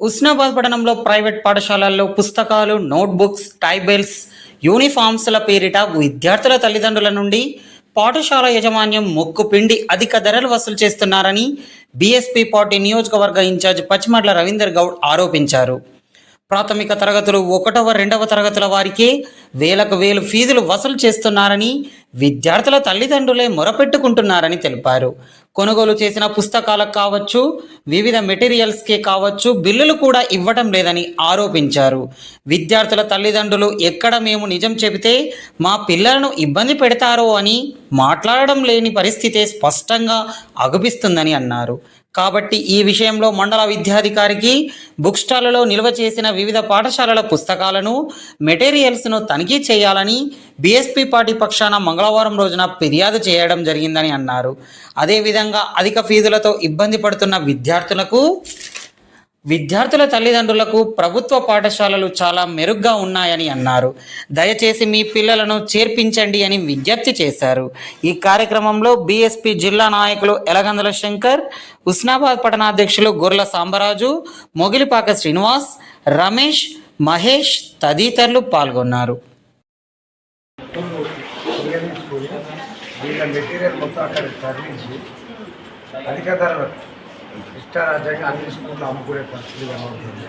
ఉస్నాబాద్ పట్టణంలో ప్రైవేట్ పాఠశాలల్లో పుస్తకాలు నోట్బుక్స్ టైబెల్స్ యూనిఫామ్స్ల పేరిట విద్యార్థుల తల్లిదండ్రుల నుండి పాఠశాల యాజమాన్యం మొక్కు పిండి అధిక ధరలు వసూలు చేస్తున్నారని బీఎస్పీ పార్టీ నియోజకవర్గ ఇన్ఛార్జ్ పచ్చిమడ్ల రవీందర్ గౌడ్ ఆరోపించారు. ప్రాథమిక తరగతులు ఒకటవ రెండవ తరగతుల వారికే వేలకు వేలు ఫీజులు వసూలు చేస్తున్నారని విద్యార్థుల తల్లిదండ్రులే మొరపెట్టుకుంటున్నారని తెలిపారు. కొనుగోలు చేసిన పుస్తకాలకు కావచ్చు వివిధ మెటీరియల్స్కే కావచ్చు బిల్లులు కూడా ఇవ్వటం లేదని ఆరోపించారు. విద్యార్థుల తల్లిదండ్రులు ఎక్కడ మేము నిజం చెబితే మా పిల్లలను ఇబ్బంది పెడతారో అని మాట్లాడడం లేని పరిస్థితే స్పష్టంగా అగుపిస్తుందని అన్నారు. కాబట్టి ఈ విషయంలో మండల విద్యాధికారికి బుక్ స్టాళ్ళలో నిల్వ చేసిన వివిధ పాఠశాలల పుస్తకాలను మెటీరియల్స్ను తనిఖీ చేయాలని బీఎస్పీ పార్టీ పక్షాన మంగళవారం రోజున ఫిర్యాదు చేయడం జరిగిందని అన్నారు. అదేవిధంగా అధిక ఫీజులతో ఇబ్బంది పడుతున్న విద్యార్థులకు విద్యార్థుల తల్లిదండ్రులకు ప్రభుత్వ పాఠశాలలు చాలా మెరుగ్గా ఉన్నాయని అన్నారు. దయచేసి మీ పిల్లలను చేర్పించండి అని విజ్ఞప్తి చేశారు. ఈ కార్యక్రమంలో బీఎస్పీ జిల్లా నాయకులు ఎలగందుల శంకర్ ఉస్నాబాద్ పట్టణాధ్యక్షులు గొర్ల సాంబరాజు మొగిలిపాక శ్రీనివాస్ రమేష్ మహేష్ తదితరులు పాల్గొన్నారు. మెటీరియల్ మొత్తం అక్కడ తరలించి అధిక ఇష్టారాజ్యంగా అన్ని స్కూళ్ళు అమ్ముకునే పరిస్థితి కనబడుతుంది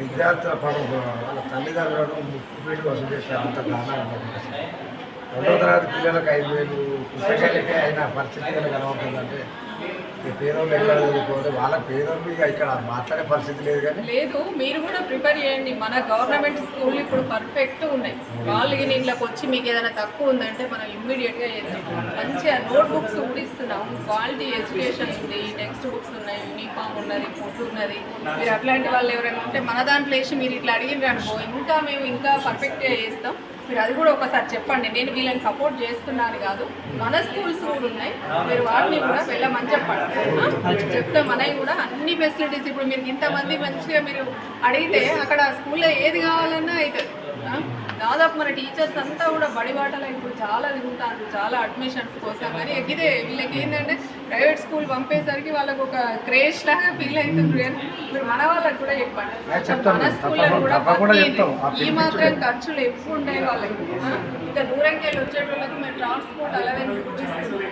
విద్యార్థుల పడం వాళ్ళ తల్లిదండ్రులను ముక్కు పెట్టి వసూలు చేస్తారు అంత ఉంటుంది అసలు. రెండో తరగతి పిల్లలకు ఐదు వేలు పుస్తకాలకే అయిన పరిస్థితి కనబడుతుందంటే పేదోళ్ళు ఎక్కడ పోతే వాళ్ళ పేదోళ్ళు ఇక ఇక్కడ మాట్లాడే పరిస్థితి లేదు కానీ లేదు మీరు కూడా ప్రిపేర్ చేయండి. మన గవర్నమెంట్ స్కూల్ ఇప్పుడు పర్ఫెక్ట్ ఉన్నాయి. వాళ్ళు ఇళ్ళకి వచ్చి మీకు ఏదైనా తక్కువ ఉందంటే మనం ఇమ్మీడియట్గా చేద్దాం. మంచిగా నోట్ బుక్స్ కూడా ఇస్తున్నాం. క్వాలిటీ ఎడ్యుకేషన్ ఉంది టెక్స్ట్ బుక్స్ ఉన్నాయి యూనిఫామ్ ఉన్నది ఫుడ్ ఉన్నది. మీరు అట్లాంటి వాళ్ళు ఎవరైనా ఉంటే మన దాంట్లో వేసి మీరు ఇట్లా అడిగిన అనుకో ఇంకా మేము ఇంకా పర్ఫెక్ట్గా చేస్తాం. మీరు అది కూడా ఒకసారి చెప్పండి. నేను వీళ్ళని సపోర్ట్ చేస్తున్నాను కాదు మన స్కూల్స్ కూడా ఉన్నాయి. మీరు వాటిని కూడా వెళ్ళమని చెప్పండి. చెప్తే. మనవి కూడా అన్ని ఫెసిలిటీస్ ఇప్పుడు మీరు ఇంతమంది మంచిగా మీరు అడిగితే అక్కడ స్కూల్లో ఏది కావాలన్నా అవుతుంది దాదాపు మన టీచర్స్ అంతా కూడా బడిబాటలో ఇప్పుడు చాలా తిరుగుతారు చాలా అడ్మిషన్స్ కోసం కానీ ఇదే వీళ్ళకి ఏంటంటే ప్రైవేట్ స్కూల్ పంపేసరికి వాళ్ళకు ఒక క్రేష్ లాగా ఫీల్ అవుతుంది కానీ మీరు మన వాళ్ళకి కూడా చెప్పండి. మన స్కూల్లో కూడా ఈ మాత్రం ఖర్చులు ఎక్కువ ఉంటాయి వాళ్ళకి? ఇంకా దూరంకి వెళ్ళి వచ్చేటోళ్ళకి మేము ట్రాన్స్పోర్ట్ అలవెన్స్ కూడా ఇస్తున్నాం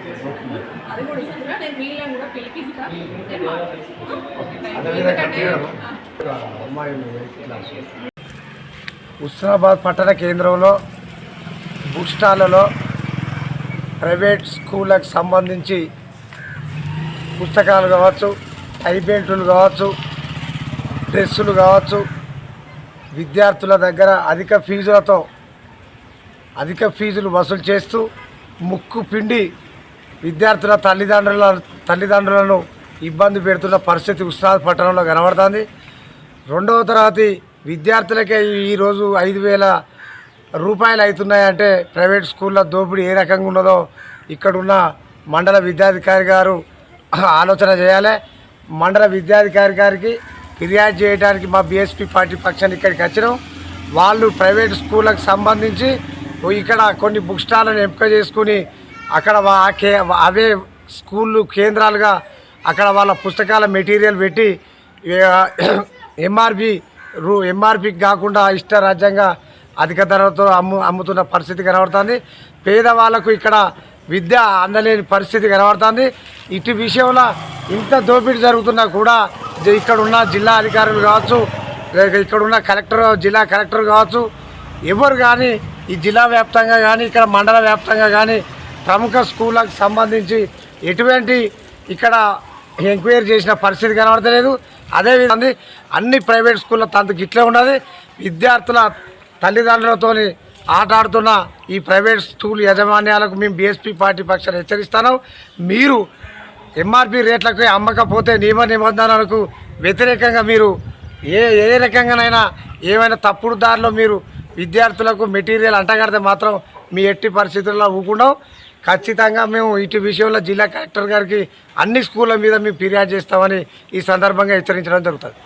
అది కూడా ఇస్తున్నా నేను వీళ్ళని కూడా పిలిపిస్తా నేను మాట్లాడుతాను. Okay, thank you. అదేవిధంగా ఎందుకంటే హుస్నాబాద్ పట్టణ కేంద్రంలో బుక్ స్టాళ్ళలో ప్రైవేట్ స్కూళ్ళకు సంబంధించి పుస్తకాలు కావచ్చు టైపెంట్లు కావచ్చు డ్రెస్సులు కావచ్చు విద్యార్థుల దగ్గర అధిక ఫీజులతో అధిక ఫీజులు వసూలు చేస్తూ ముక్కు పిండి విద్యార్థుల తల్లిదండ్రుల తల్లిదండ్రులను ఇబ్బంది పెడుతున్న పరిస్థితి ఉస్నాద్ పట్టణంలో కనబడుతుంది. రెండవ తరగతి విద్యార్థులకే ఈరోజు ఐదు వేల రూపాయలు అవుతున్నాయంటే ప్రైవేట్ స్కూళ్ళ దోపిడీ ఏ రకంగా ఉన్నదో ఇక్కడున్న మండల విద్యాధికారి గారు ఆలోచన చేయాలి. మండల విద్యాధికారి గారికి ఫిర్యాదు చేయడానికి మా బీఎస్పీ పార్టీ పక్షాన్ని ఇక్కడికి వచ్చినాం. వాళ్ళు ప్రైవేట్ స్కూళ్ళకు సంబంధించి ఇక్కడ కొన్ని బుక్ స్టాళ్ళను ఎంపిక చేసుకుని అక్కడ అవే స్కూళ్ళు కేంద్రాలుగా అక్కడ వాళ్ళ పుస్తకాల మెటీరియల్ పెట్టి ఎంఆర్పి రూ ఎంఆర్పికి కాకుండా ఇష్టరాజ్యంగా అధిక ధరలతో అమ్ము అమ్ముతున్న పరిస్థితి కనబడుతుంది. పేదవాళ్ళకు ఇక్కడ విద్య అందలేని పరిస్థితి కనబడుతుంది. ఇటు విషయంలో ఇంత దోపిడీ జరుగుతున్నా కూడా జ- ఇక్కడ ఉన్న జిల్లా అధికారులు కావచ్చు ఇక్కడున్న ఇక్కడ ఉన్న కలెక్టర్ జిల్లా కలెక్టర్ కావచ్చు ఎవరు కానీ ఈ జిల్లా వ్యాప్తంగా కానీ ఇక్కడ మండల వ్యాప్తంగా కానీ ప్రముఖ స్కూళ్ళకు సంబంధించి ఎటువంటి ఇక్కడ ఎంక్వైరీ చేసిన పరిస్థితి కనబడతలేదు. అదేవిధంగా అన్ని ప్రైవేట్ స్కూళ్ళ తంతకు ఇట్లే ఉన్నది. విద్యార్థుల తల్లిదండ్రులతో ఆట ఆడుతున్న ఈ ప్రైవేట్ స్కూల్ యాజమాన్యాలకు మేము బీఎస్పీ పార్టీ పక్షాన్ని హెచ్చరిస్తాను మీరు ఎంఆర్పి రేట్లకు అమ్మకపోతే నియమ నిబంధనలకు వ్యతిరేకంగా మీరు ఏ ఏ రకంగానైనా ఏమైనా తప్పుడు దారిలో మీరు విద్యార్థులకు మెటీరియల్ అంటగడితే మాత్రం మీ ఎట్టి పరిస్థితుల్లో ఊకుండం ఖచ్చితంగా మేము ఇటు విషయంలో జిల్లా కలెక్టర్ గారికి అన్ని స్కూళ్ళ మీద మేము ఫిర్యాదు చేస్తామని ఈ సందర్భంగా హెచ్చరించడం జరుగుతుంది.